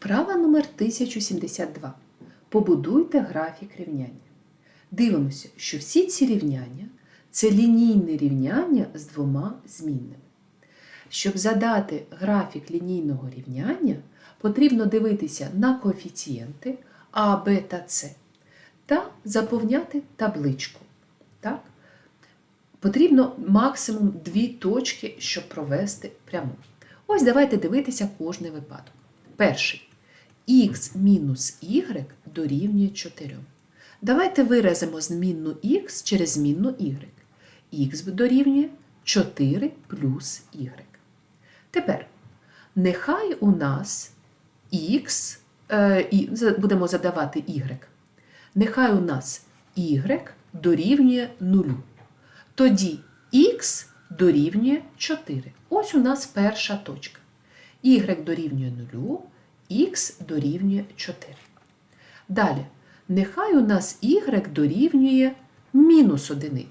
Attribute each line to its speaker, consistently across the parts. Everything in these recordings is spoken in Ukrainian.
Speaker 1: Вправа номер 1072. Побудуйте графік рівняння. Дивимося, що всі ці рівняння це лінійне рівняння з двома змінними. Щоб задати графік лінійного рівняння, потрібно дивитися на коефіцієнти А, Б та С та заповняти табличку. Так? Потрібно максимум дві точки, щоб провести пряму. Ось давайте дивитися кожний випадок. Перший. Х мінус y дорівнює 4. Давайте виразимо змінну х через змінну y. х дорівнює 4 плюс y. Тепер, нехай у нас х, е, будемо задавати y. Нехай у нас y дорівнює 0. Тоді х дорівнює 4. Ось у нас перша точка. y дорівнює 0, х дорівнює 4. Далі, нехай у нас y дорівнює мінус 1.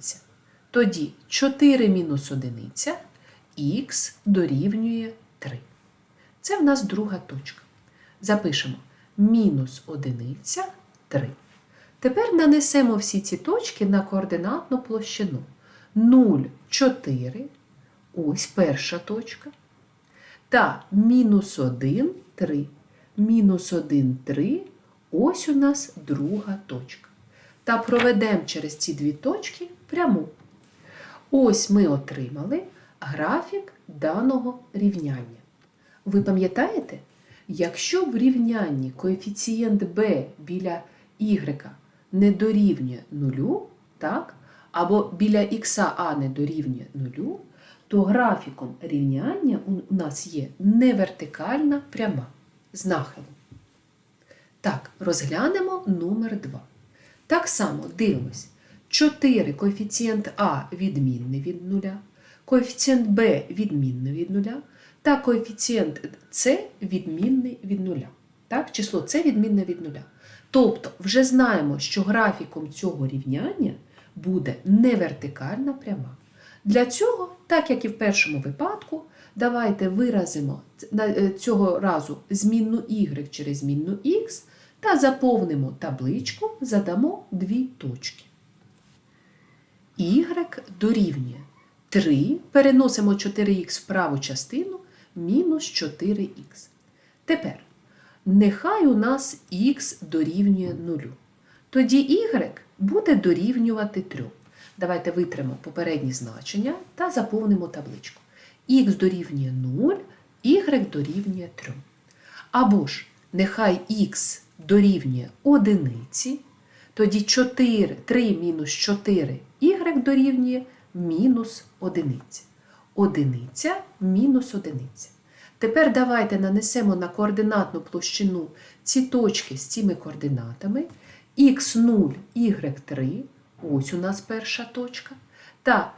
Speaker 1: Тоді 4 мінус 1, х дорівнює 3. Це в нас друга точка. Запишемо мінус 1, 3. Тепер нанесемо всі ці точки на координатну площину. 0, 4, ось перша точка. Та мінус 1, 3. Мінус 1, 3, ось у нас друга точка. Та проведемо через ці дві точки пряму. Ось ми отримали графік даного рівняння. Ви пам'ятаєте, якщо в рівнянні коефіцієнт b біля y не дорівнює нулю, так, або біля х а не дорівнює нулю, то графіком рівняння у нас є невертикальна пряма з нахилом. Так, розглянемо номер 2. Так само дивимось. 4 коефіцієнт А відмінний від нуля, коефіцієнт Б відмінний від нуля, та коефіцієнт С відмінний від нуля. Так, число С відмінне від нуля. Тобто, вже знаємо, що графіком цього рівняння буде невертикальна пряма. Для цього, так як і в першому випадку, давайте виразимо е, цього разу змінну y через змінну x та заповнимо табличку, задамо дві точки. y дорівнює 3, переносимо 4х в праву частину, мінус 4х. Тепер, нехай у нас х дорівнює 0. Тоді y буде дорівнювати 3. Давайте витримо попередні значення та заповнимо табличку. Х дорівнює 0, y дорівнює 3. Або ж нехай х дорівнює 1, тоді 4, 3 мінус 4 y дорівнює мінус 1. Одиниця мінус одиниця. Тепер давайте нанесемо на координатну площину ці точки з цими координатами х0, y3, ось у нас перша точка, та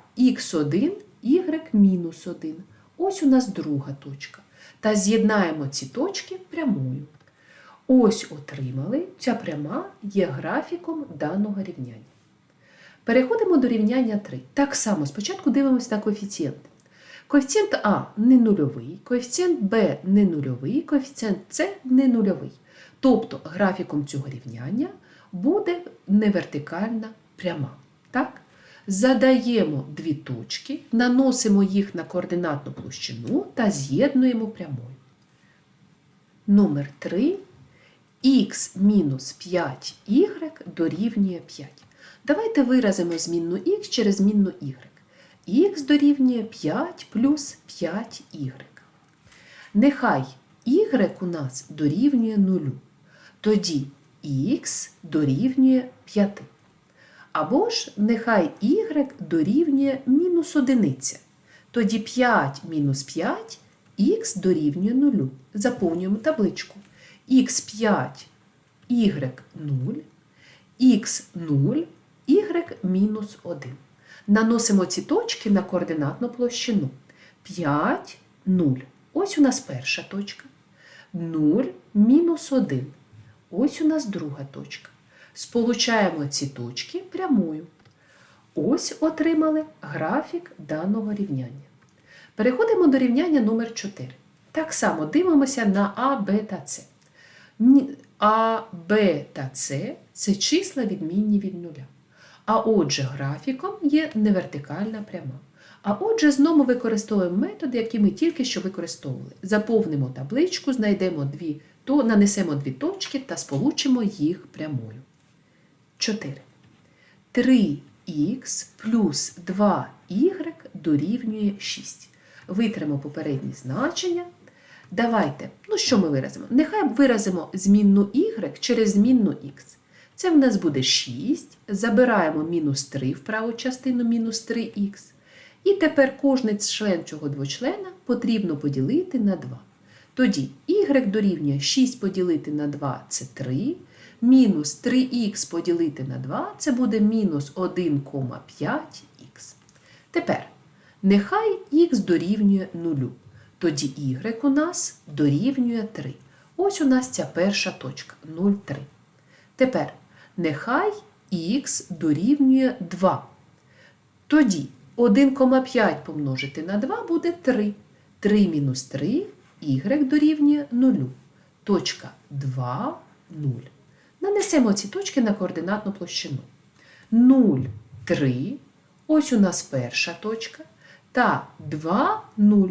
Speaker 1: х1, y-1, ось у нас друга точка. Та з'єднаємо ці точки прямою. Ось отримали, ця пряма є графіком даного рівняння. Переходимо до рівняння 3. Так само спочатку дивимося на коефіцієнти. Коефіцієнт А не нульовий, коефіцієнт Б не нульовий, коефіцієнт С не нульовий. Тобто графіком цього рівняння буде невертикальна пряма. Так? Задаємо дві точки, наносимо їх на координатну площину та з'єднуємо прямою. Номер 3 х мінус 5y дорівнює 5. Давайте виразимо змінну х через змінну y. х дорівнює 5 плюс 5y. Нехай y у нас дорівнює 0. Тоді х дорівнює 5. Або ж нехай y дорівнює мінус 1. Тоді 5 мінус 5 х дорівнює 0. Заповнюємо табличку. х5, y 0, х 0, y мінус 1. Наносимо ці точки на координатну площину. 5, 0. Ось у нас перша точка. 0, мінус 1. Ось у нас друга точка. Сполучаємо ці точки прямою. Ось отримали графік даного рівняння. Переходимо до рівняння номер 4. Так само дивимося на А, Б та С. А, Б та С це числа відмінні від нуля. А отже, графіком є невертикальна пряма. А отже, знову використовуємо метод, який ми тільки що використовували. Заповнимо табличку, знайдемо дві, то нанесемо дві точки та сполучимо їх прямою. 4. 3х плюс 2y дорівнює 6. Витримо попередні значення. Давайте, ну що ми виразимо? Нехай виразимо змінну y через змінну х. Це в нас буде 6. Забираємо мінус 3 в праву частину мінус 3х. І тепер кожний член цього двочлена потрібно поділити на 2. Тоді y дорівнює 6 поділити на 2 це 3. Мінус 3х поділити на 2 це буде мінус 1,5х. Тепер нехай х дорівнює 0. Тоді y у нас дорівнює 3. Ось у нас ця перша точка 0,3. Тепер нехай х дорівнює 2. Тоді 1,5 помножити на 2 буде 3. 3 мінус 3 y дорівнює 0. Точка 2, 0. Нанесемо ці точки на координатну площину. 0, 3. Ось у нас перша точка. Та 2, 0.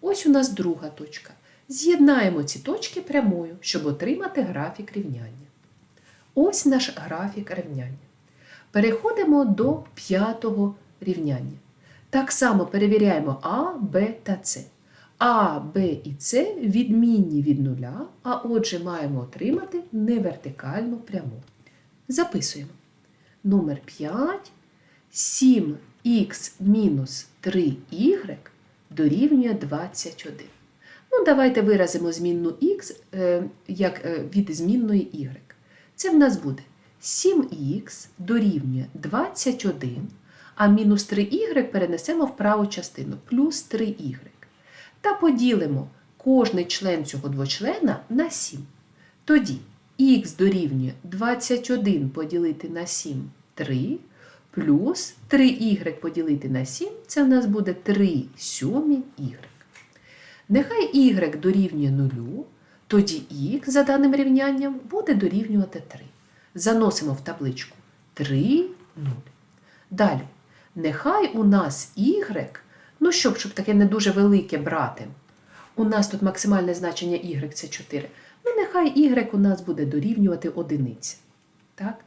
Speaker 1: Ось у нас друга точка. З'єднаємо ці точки прямою, щоб отримати графік рівняння. Ось наш графік рівняння. Переходимо до п'ятого рівняння. Так само перевіряємо А, Б та С. А, Б і С відмінні від нуля, а отже маємо отримати невертикальну пряму. Записуємо. Номер 5. 7х мінус 3y дорівнює 21. Ну, давайте виразимо змінну х е, як е, від змінної y. Це в нас буде 7х дорівнює 21, а мінус 3y перенесемо в праву частину плюс 3y. Та поділимо кожний член цього двочлена на 7. Тоді х дорівнює 21 поділити на 7 3, плюс 3y поділити на 7 це в нас буде 3 сьомі y. Нехай y дорівнює 0, тоді х за даним рівнянням буде дорівнювати 3. Заносимо в табличку 3, 0. Далі, нехай у нас y, ну щоб, щоб таке не дуже велике брати, у нас тут максимальне значення y це 4. Ну, нехай y у нас буде дорівнювати одиниці. Так?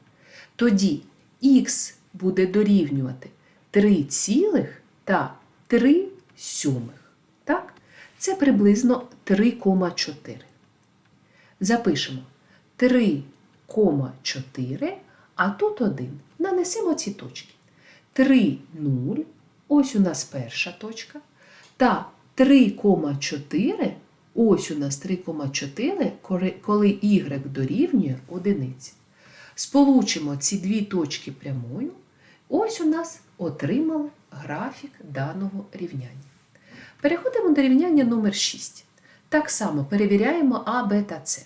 Speaker 1: Тоді х буде дорівнювати 3 цілих та 3 сьомих. Так? Це приблизно 3,4. Запишемо 3,4, а тут 1. Нанесемо ці точки. 3, 0, ось у нас перша точка. Та 3,4, ось у нас 3,4, коли- y дорівнює одиниці. Сполучимо ці дві точки прямою. Ось у нас отримали графік даного рівняння. Переходимо до рівняння номер 6. Так само перевіряємо А, Б та С.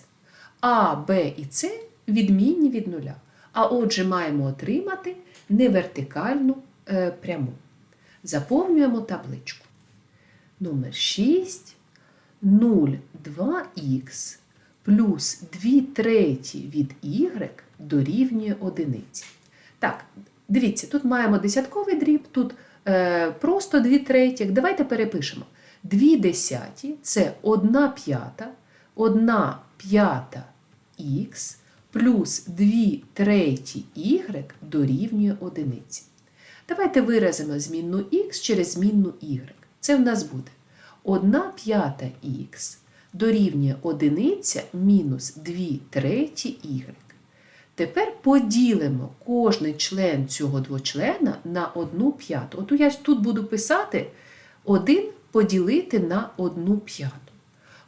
Speaker 1: А, Б і С відмінні від нуля. А отже, маємо отримати невертикальну е, пряму. Заповнюємо табличку. Номер 6, 0, 2х плюс 2 треті від y дорівнює одиниці. Так, дивіться, тут маємо десятковий дріб, тут е, просто 2 третіх. Давайте перепишемо. 2 десяті це 1 п'ята, 1 п'ята х плюс 2 треті y дорівнює одиниці. Давайте виразимо змінну х через змінну y. Це в нас буде 1 п'ята х дорівнює одиниця мінус 2 треті y. Тепер поділимо кожний член цього двочлена на 1 п'яту. От я тут буду писати 1 поділити на 1 п'яту.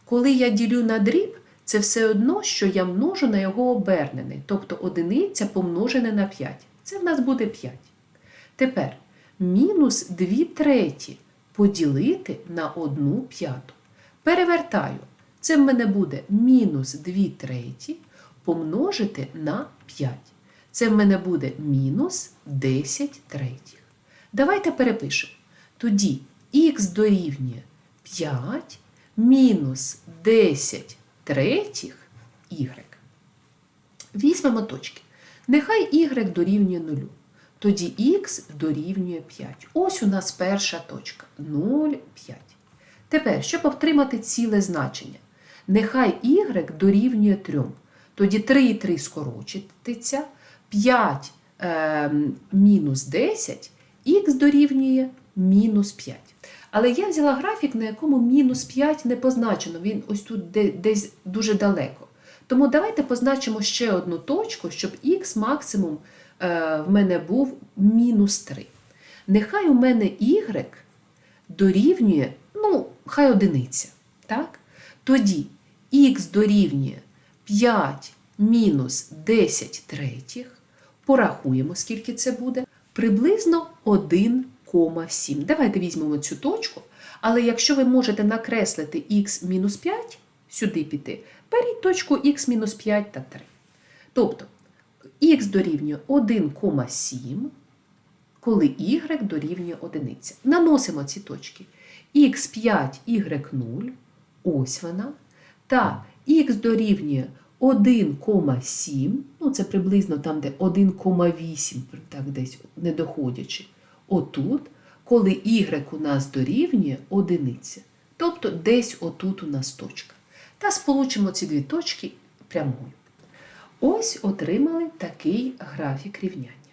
Speaker 1: Коли я ділю на дріб, це все одно, що я множу на його обернений, тобто одиниця помножене на 5. Це в нас буде 5. Тепер мінус 2 треті поділити на 1 п'яту. Перевертаю. Це в мене буде мінус 2 треті помножити на 5. Це в мене буде мінус 10 третіх. Давайте перепишемо. Тоді х дорівнює 5 мінус 10 третіх y. Візьмемо точки. Нехай y дорівнює 0. Тоді х дорівнює 5. Ось у нас перша точка 0, 5. Тепер, щоб отримати ціле значення, нехай y дорівнює 3. Тоді 3 і 3 скорочиться, 5 е, мінус 10, х дорівнює мінус 5. Але я взяла графік, на якому мінус 5 не позначено, він ось тут десь дуже далеко. Тому давайте позначимо ще одну точку, щоб х максимум в мене був мінус 3. Нехай у мене y дорівнює, ну, хай одиниця. Так? Тоді х дорівнює 5 мінус 10 третіх. Порахуємо, скільки це буде. Приблизно 1,7. Давайте візьмемо цю точку. Але якщо ви можете накреслити х мінус 5, сюди піти, беріть точку х мінус 5 та 3. Тобто х дорівнює 1,7, коли y дорівнює 1. Наносимо ці точки. х5, y0, ось вона, та х дорівнює 1,7, ну це приблизно там, де 1,8, так десь не доходячи. Отут, коли y у нас дорівнює 1. Тобто десь отут у нас точка. Та сполучимо ці дві точки прямою. Ось отримали такий графік рівняння.